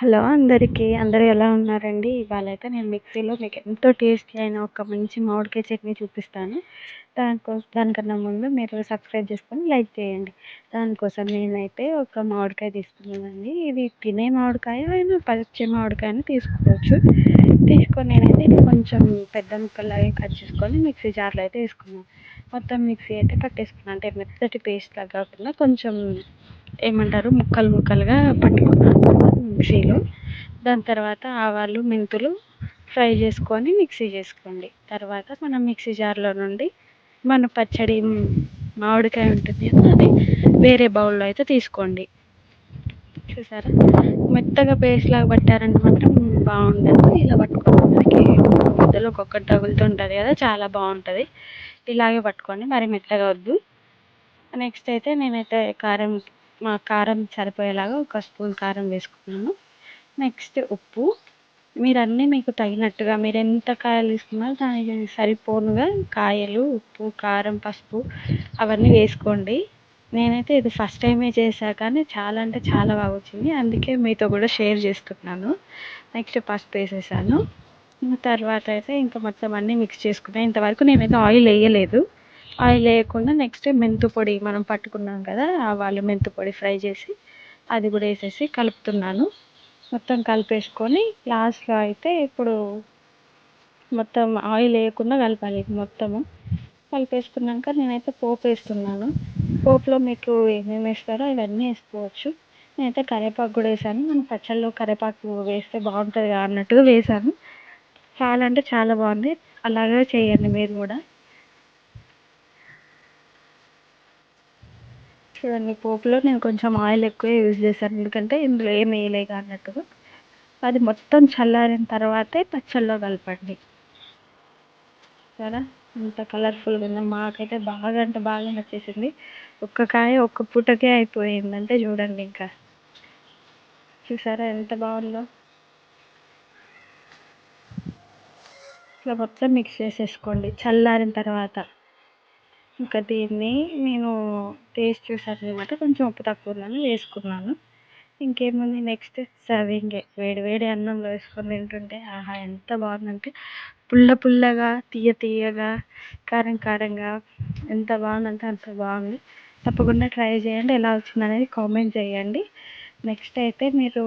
Hello అందరికీ అందరూ ఎలా ఉన్నారండి? ఇవాళ అయితే నేను మిక్సీలో మీకు ఎంతో టేస్టీ అయిన ఒక మంచి మామిడికాయ చట్నీ చూపిస్తాను. దానికోసం దానికన్నా ముందు మీరు సబ్స్క్రైబ్ చేసుకొని లైక్ చేయండి. దానికోసం నేనైతే ఒక మామిడికాయ తీసుకున్నానండి. ఇది తినే మామిడికాయ అయినా పచ్చి మామిడికాయని తీసుకోవచ్చు. తీసుకొని నేనైతే కొంచెం పెద్ద ముక్కలాగా కట్ చేసుకొని మిక్సీ జార్లో అయితే వేసుకున్నాను. మొత్తం మిక్సీ అయితే పట్టేసుకున్నాను అంటే మెత్తటి పేస్ట్ లాగా కాకుండా కొంచెం ఏమంటారు? ముక్కలు ముక్కలుగా పట్టుకున్నాను మిక్సీలో. దాని తర్వాత ఆవాలు మెంతులు ఫ్రై చేసుకొని మిక్సీ చేసుకోండి. తర్వాత మనం మిక్సీ జార్లో నుండి మన పచ్చడి మామిడికాయ ఉంటుంది అది వేరే బౌల్లో అయితే తీసుకోండి. చూసారా? మెత్తగా పేస్ట్ లాగా పట్టారంటే మాత్రం బాగుండదు. ఇలా పట్టుకోవడానికి మధ్యలో ఒక్కొక్కటి తగులుతుంటుంది కదా చాలా బాగుంటుంది. ఇలాగే పట్టుకోండి మరి మెత్తగా వద్దు. నెక్స్ట్ అయితే నేనైతే కారం మా కారం సరిపోయేలాగా ఒక స్పూన్ కారం వేసుకున్నాను నెక్స్ట్ ఉప్పు. మీరు అన్నీ మీకు తగినట్టుగా మీరు ఎంత కాయలు తీసుకున్నారో దానికి సరిపోనుగా కాయలు ఉప్పు కారం పసుపు అవన్నీ వేసుకోండి. నేనైతే ఇది ఫస్ట్ టైమే చేశా కానీ చాలా అంటే చాలా బాగా వచ్చింది. అందుకే మీతో కూడా షేర్ చేస్తున్నాను. నెక్స్ట్ పసుపు వేసేసాను. తర్వాత అయితే ఇంకా మొత్తం అన్నీ మిక్స్ చేసుకున్నా ఇంతవరకు నేనైతే ఆయిల్ వేయలేదు. ఆయిల్ వేయకుండా నెక్స్ట్ మెంతి పొడి మనం పట్టుకున్నాం కదా ఆవాలు మెంతి పొడి ఫ్రై చేసి అది కూడా వేసేసి కలుపుతున్నాను. మొత్తం కలిపేసుకొని లాస్ట్లో అయితే ఇప్పుడు మొత్తం ఆయిల్ వేయకుండా కలపాలి మొత్తము. కలిపేసుకున్నాక నేనైతే పోపు వేస్తున్నాను. పోపులో మీకు ఏమేమి వేస్తారో ఇవన్నీ వేసుకోవచ్చు. నేనైతే కరివేపాకు కూడా వేసాను. మనం పచ్చళ్ళు కరివేపాకు వేస్తే బాగుంటుంది అన్నట్టుగా వేసాను. చాలా అంటే చాలా బాగుంది. అలాగే చేయండి మీరు కూడా. చూడండి పోపులో నేను కొంచెం ఆయిల్ ఎక్కువ యూజ్ చేశాను. ఎందుకంటే ఇందులో ఏం వేయలేక అన్నట్టుగా అది మొత్తం చల్లారిన తర్వాతే పచ్చళ్ళలో కలపండి. సరే ఇంత కలర్ఫుల్గా ఉంది. మాకైతే బాగా అంటే బాగా నచ్చేసింది. ఒక్క కాయ ఒక్క పూటకే అయిపోయిందంటే చూడండి ఇంకా. చూసారా ఎంత బాగుందో? ఇట్లా మొత్తం మిక్స్ చేసేసుకోండి. చల్లారిన తర్వాత ఇంకా దీన్ని నేను టేస్ట్ చూసాను అనమాట కొంచెం ఉప్పు తక్కువ ఉందని వేసుకున్నాను. ఇంకేముంది? నెక్స్ట్ సర్వింగే వేడి వేడి అన్నంలో వేసుకొని తింటుంటే ఆహా ఎంత బాగుందంటే పుల్ల పుల్లగా తీయ తీయగా కారం కారంగా ఎంత బాగుందంటే అంత బాగుంది. తప్పకుండా ట్రై చేయండి. ఎలా వచ్చింది అనేది కామెంట్ చేయండి. నెక్స్ట్ అయితే మీరు